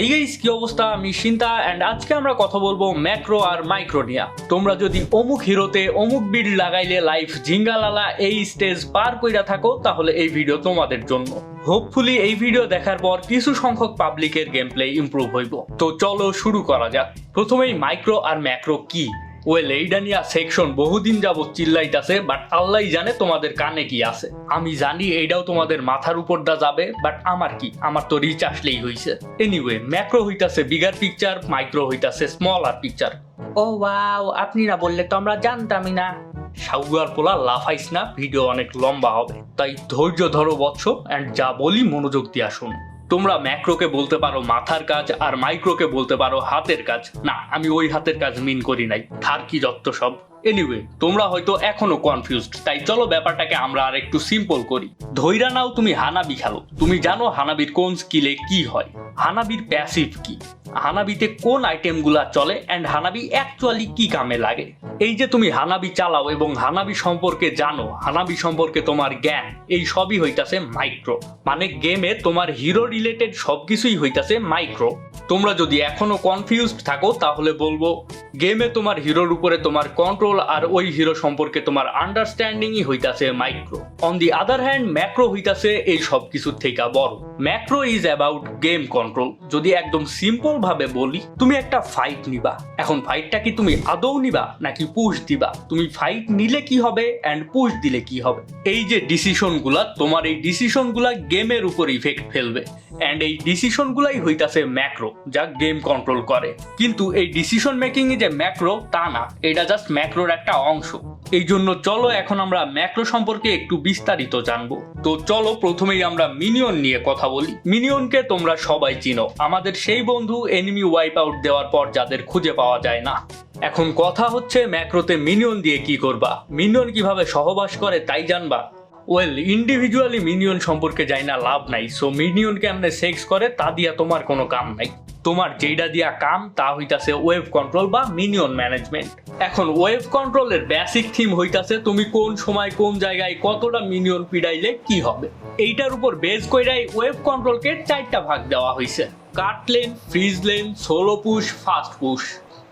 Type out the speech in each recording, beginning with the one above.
এই গাইস কি অবস্থা? আমি সিন্তা অ্যান্ড আজকে আমরা কথা বলব ম্যাক্রো আর মাইক্রো নিয়ে। তোমরা যদি অমুক হিরোতে অমুক বিড লাগাইলে লাইফ জিঙ্গালালা এই স্টেজ পার কইরা থাকো, তাহলে এই ভিডিও তোমাদের জন্য। হোপফুলি এই ভিডিও দেখার পর কিছু সংখ্যক পাবলিকের গেম প্লে ইমপ্রুভ হইব। তো চলো শুরু করা যাক। প্রথমেই মাইক্রো আর ম্যাক্রো কি? ওয়েল এইটা নিয়ে সেকশন বহুদিন যাবত চিল্লাইতাছে বাট আল্লাহ জানে তোমাদের কানে কি আছে। আমি জানি এইটাও তোমাদের মাথার উপর দা যাবে বাট আমার কি? আমার তো রিচ আসলেই হইছে। এনিওয়ে ম্যাক্রো হইতাছে বিগার পিকচার মাইক্রো হইতাছে স্মল আর পিকচার ও ওয়াও আপনি না বললে তো আমরা জানতামই না। সাউয়ার পোলা লাফাইস না ভিডিও অনেক লম্বা হবে। তাই ধৈর্য ধরো বৎস অ্যান্ড যা বলি মনোযোগ দিয়ে আসুন তোমরা ম্যাক্রোকে বলতে পারো মাথার কাজ আর মাইক্রোকে বলতে পারো হাতের কাজ। না, আমি ওই হাতের কাজ মিন করি নাই। থার কি যত্ত সব? এনিওয়ে তোমরা হয়তো এখনও কনফিউজড তাই চলো ব্যাপারটাকে আমরা আর একটু সিম্পল করি। ধৈরা নাও তুমি হানাবি খেলো। তুমি জানো হানাবির কোন স্কিলে কি হয়। হানাবির প্যাসিভ কি? হানাবিতে কোন আইটেমগুলা চলে অ্যান্ড হানাবি অ্যাকচুয়ালি কি কামে লাগে? এই যে তুমি হানাবি চালাও এবং হানাবি সম্পর্কে জানো, হানাবি সম্পর্কে তোমার জ্ঞান, এই সবই হইতাছে মাইক্রো মানে গেমে তোমার হিরো রিলেটেড সবকিছুই হইতাছে মাইক্রো তোমরা যদি এখনও কনফিউজড থাকো, তাহলে বলব গেমে তোমার হিরোর উপরে তোমার কন্ট্রোল আর ওই হিরো সম্পর্কে তোমার আন্ডারস্ট্যান্ডিংই হইতাছে micro on the other hand macro হইতাছে এই সব কিছুর থেকে বড়। Macro is about game control যদি একদম সিম্পল ভাবে বলি, তুমি একটা ফাইট নিবা। এখন ফাইটটা কি তুমি আদৌ নিবা, নাকি পুশ দিবা? তুমি ফাইট নিলে কি হবে অ্যান্ড পুশ দিলে কি হবে? এই যে ডিসিশনগুলা তোমার এই ডিসিশনগুলা গেমের উপর ইফেক্ট ফেলবে। অ্যান্ড এই ডিসিশনগুলাই হইতাছে ম্যাক্রো যা গেম কন্ট্রোল করে। কিন্তু এই ডিসিশন মেকিং এ যে ম্যাক্রো তা না। এটা জাস্ট ম্যাক্রোর একটা অংশ। এই জন্য চলো এখন আমরা ম্যাক্রো সম্পর্কে একটু বিস্তারিত জানব। তো চলো প্রথমেই আমরা মিনিয়ন নিয়ে কথা বলি। মিনিয়নকে তোমরা সবাই চিনো। আমাদের সেই বন্ধু এনিমি ওয়াইপ আউট দেওয়ার পর যাদের খুঁজে পাওয়া যায় না। এখন কথা হচ্ছে ম্যাক্রোতে মিনিয়ন দিয়ে কি করবা? মিনিয়ন কীভাবে সহবাস করে তাই জানবা? ওয়েল ইন্ডিভিজুয়ালি মিনিয়ন সম্পর্কে যাই না, লাভ নাই। সো মিনিয়ন কেমনে সেক্স করে, তা দিয়া তোমার কোনো কাম নাই। তোমার যেইটা দিয়া কাম, তা হইতাছে ওয়েভ কন্ট্রোল বা মিনিয়ন ম্যানেজমেন্ট এখন ওয়েভ কন্ট্রোলের বেসিক থিম হইতাছে, তুমি কোন সময়, কোন জায়গায় কতটা মিনিয়ন পিডাইলে কি হবে? এইটার উপর বেস কইরাই ওয়েভ কন্ট্রোলকে চারটা ভাগ দেওয়া হয়েছে cut lane freeze lane solo push fast push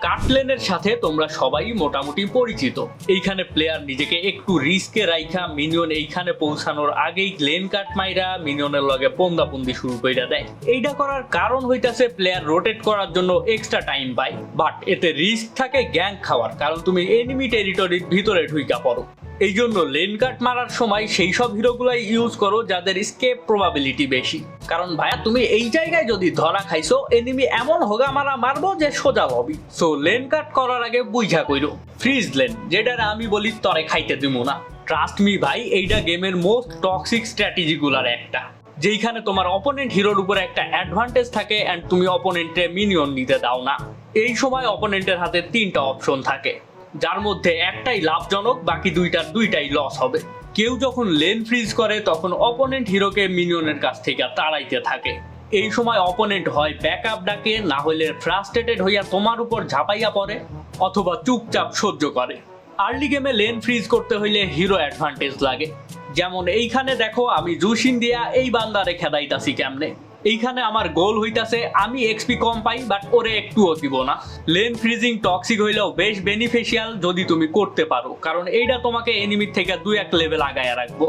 কাটলেনের সাথে তোমরা সবাই মোটামুটি পরিচিত। এইখানে প্লেয়ার নিজেকে একটু রিস্কে রাইখা মিনিয়ন এইখানে পৌঁছানোর আগেই গ্লেন কাট মাইরা মিনিয়নের লগে পন্দাপন্দি শুরু কইরা দেয়। এইটা করার কারণ হইতাছে প্লেয়ার রোটেট করার জন্য এক্সট্রা টাইম পায় বাট এতে রিস্ক থাকে গ্যাং খাওয়ার, কারণ তুমি এনিমি টেরিটরির ভিতরে ঢুইকা পড়ো। এই জন্য লেন কাট মারার সময় সেই সব হিরোগুলাই ইউজ করো যাদের স্কেপ প্রবাবিলিটি বেশি। কারণ ভাইয়া, তুমি এই জায়গায় যদি ধরা খাইছো এনিমি এমন হোগা মারা মারবো যে সোজা হবি। সো লেন কাট করার আগে বুঝা কইরো ফ্রিজ লেন, যেটার আমি বলি তরে খাইতে দিমু না। ট্রাস্ট মি ভাই, এইটা গেমের মোস্ট টক্সিক স্ট্র্যাটেজিগুলার একটা। যেইখানে তোমার অপোনেন্ট হিরোর উপরে একটা অ্যাডভান্টেজ থাকে অ্যান্ড তুমি অপোনেন্টে মিনিয়ন নিতে দাও না। এই সময় অপোনেন্টের হাতে তিনটা অপশন থাকে। যার মধ্যে একটাই লাভজনক, বাকি দুইটার দুইটাই লস হবে। কেউ যখন লেন ফ্রিজ করে, তখন অপোনেন্ট হিরোকে মিনিয়নের কাছ থেকে তাড়াইতে থাকে। এই সময় অপোনেন্ট হয় ব্যাকআপ ডাকে, না হলে ফ্রাস্ট্রেটেড হইয়া তোমার উপর ঝাঁপাইয়া পড়ে, অথবা চুপচাপ সহ্য করে। আর্লি গেমে লেন ফ্রিজ করতে হইলে হিরো অ্যাডভান্টেজ লাগে। যেমন এইখানে দেখো, আমি জুসিন দিয়া এই বান্দারে খেদাইতাছি কেমনে? এইখানে আমার গোল হইতাছে, আমি এক্সপি কম পাই বাট ওরে একটুও দিব না। লেন ফ্রিজিং টক্সিক হইলেও বেশ বেনিফিশিয়াল যদি তুমি করতে পারো, কারণ এইটা তোমাকে এনিমির থেকে দু এক লেভেল আগায় রাখব।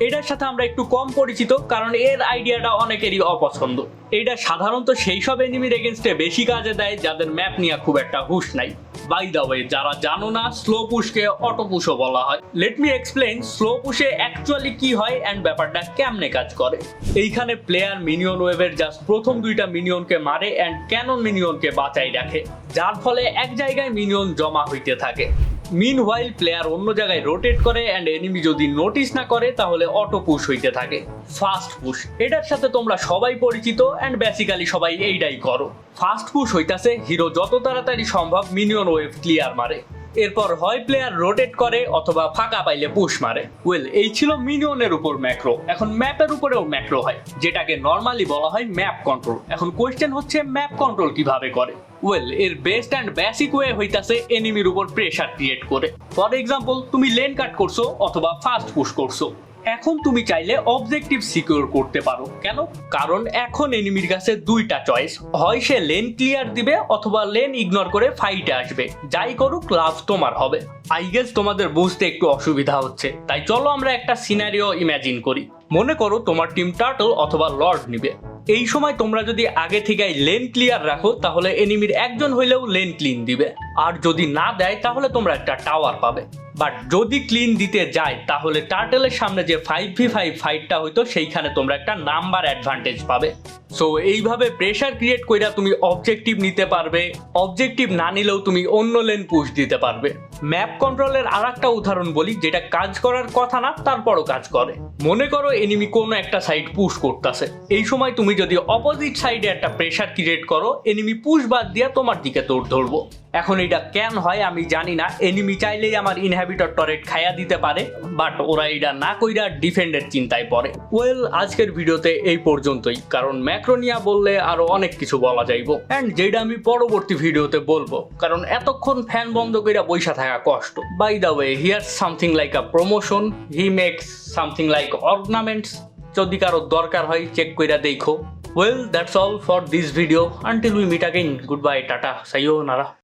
এটার সাথে আমরা একটু কম পরিচিত, কারণ এর আইডিয়াটা অনেকেরই অপছন্দ। এটা সাধারণত সেই সব এনিমির এগেনস্টে বেশি কাজে দেয়, যাদের ম্যাপ নিয়ে খুব একটা হুশ নাই। বাই দা ওয়ে যারা জানো না স্লো পুশকে অটো পুশও বলা হয়। লেট মি এক্সপ্লেন স্লো পুশে অ্যাকচুয়ালি কি হয় অ্যান্ড ব্যাপারটা কেমনে কাজ করে। এইখানে প্লেয়ার মিনিয়ন ওয়েভের জাস্ট প্রথম দুইটা মিনিয়নকে মারে অ্যান্ড ক্যানন মিনিয়নকে বাঁচাই রাখে। যার ফলে এক জায়গায় মিনিয়ন জমা হইতে থাকে। মিন হোয়াইল প্লেয়ার অন্য জায়গায় রোটেট করে অ্যান্ড এনিমি যদি নোটিস না করে, তাহলে অটো পুশ হইতে থাকে। ফাস্ট পুশ এটার সাথে তোমরা সবাই পরিচিত অ্যান্ড বেসিক্যালি সবাই এইটাই করো। ফাস্ট পুশ হইতাছে হিরো যত তাড়াতাড়ি সম্ভব মিনিয়ন ওয়েভ ক্লিয়ার মারে। এরপর হয় প্লেয়ার রোটেট করে অথবা ফাঁকা পাইলে পুশ মারে। ওয়েল এই ছিল মিনিয়নের উপর ম্যাক্রো এখন ম্যাপের উপরেও ম্যাক্রো হয়, যেটাকে নর্মালি বলা হয় ম্যাপ কন্ট্রোল এখন কোয়েশ্চেন হচ্ছে ম্যাপ কন্ট্রোল কীভাবে করে? ওয়েল এর বেস্ট অ্যান্ড বেসিক ওয়ে হইতাছে এনিমির উপর প্রেশার ক্রিয়েট করে। ফর এক্সাম্পল তুমি লেন কাট করছ অথবা ফাস্ট পুশ করছ। এখন তুমি চাইলে অবজেক্টিভ সিকিউর করতে পারো। কেন? কারণ এখন এনিমির কাছে দুইটা চয়েস হয় সে লেন ক্লিয়ার দিবে অথবা লেন ইগনোর করে ফাইটে আসবে। যাই করুক, লাভ তোমার হবে। আই গেস তোমাদের বুঝতে একটু অসুবিধা হচ্ছে। তাই চলো আমরা একটা সিনারিও ইমাজিন করি। মনে করো তোমার টিম টার্টল অথবা লর্ড নিবে। এই সময় তোমরা যদি আগে থেকে লেন ক্লিয়ার রাখো, তাহলে এনিমির একজন হইলেও লেন ক্লিন দিবে। আর যদি না দেয়, তাহলে তোমরা একটা টাওয়ার পাবে। বাট যদি ক্লিন দিতে যায়, তাহলে টার্টেলের সামনে যে ফাইভ ভি ফাইভ ফাইটটা হইতো, সেইখানে তোমরা একটা নাম্বার অ্যাডভান্টেজ পাবে। সো এইভাবে প্রেশার ক্রিয়েট কইরা তুমি অবজেক্টিভ নিতে পারবে। অবজেক্টিভ না নিলেও তুমি অন্য লেন পুশ দিতে পারবে। ম্যাপ কন্ট্রোলের আর একটা উদাহরণ বলি, যেটা কাজ করার কথা না, তারপরও কাজ করে। মনে করো এনিমি কোনো একটা সাইড পুশ করতেছে। এই সময় তুমি যদি অপোজিট সাইডে একটা প্রেশার ক্রিয়েট করো এনিমি পুশ বাদ দিয়ে তোমার দিকে দৌড় ধরবো। এখন এটা কেন হয় আমি জানি না। এনিমি চাইলেই আমার ইনহ্যাবিটর টরেট খাইয়া দিতে পারে বাট ওরা এটা না কইরা ডিফেন্ডের চিন্তায় পড়ে। ওয়েল আজকের ভিডিওতে এই পর্যন্তই। কারণ ম্যাক্রোনিয়া বললে আরও অনেক কিছু বলা যাইব। অ্যান্ড যেটা আমি পরবর্তী ভিডিওতে বলব, কারণ এতক্ষণ ফ্যান বন্ধ কইরা বইসা থাকা টাকা কষ্ট। By the way here something like a promotion he makes something like ornaments যদি কারও দরকার হয় চেক কইরা দেখো। Well that's all for this video until we meet again good bye tata সাইও নারা